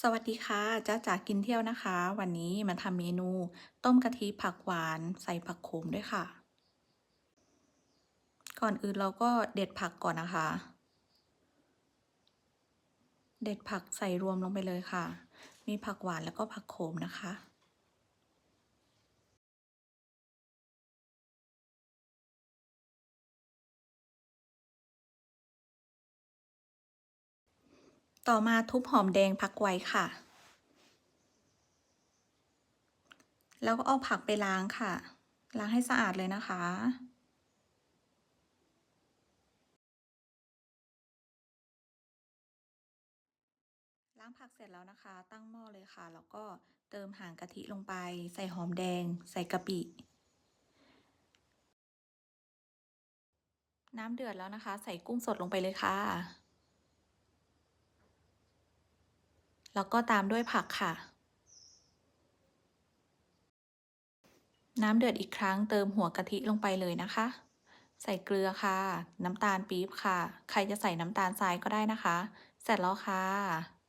สวัสดีค่ะจ้าจ๋ากินเที่ยวนะคะ วันนี้มาทำเมนู ต้มกะทิผักหวานใส่ผักโขมด้วยค่ะ ก่อนอื่นเราก็เด็ดผักก่อนนะคะ เด็ดผักใส่รวมลงไปเลยค่ะ มีผักหวานแล้วก็ผักโขมนะคะ ต่อมาทุบหอมแดงพักไว้ค่ะ แล้วก็เอาผักไปล้างค่ะ ล้างให้สะอาดเลยนะคะ ล้างผักเสร็จแล้วนะคะ ตั้งหม้อเลยค่ะ แล้วก็เติมหางกะทิลงไป ใส่หอมแดง ใส่กะปิ น้ำเดือดแล้วนะคะ ใส่กุ้งสดลงไปเลยค่ะ แล้วก็ตามด้วยผักค่ะ น้ำเดือดอีกครั้งเติมหัวกะทิลงไปเลยนะคะ ใส่เกลือค่ะ น้ำตาลปี๊บค่ะ ใครจะใส่น้ำตาลทรายก็ได้นะคะ เสร็จแล้วค่ะ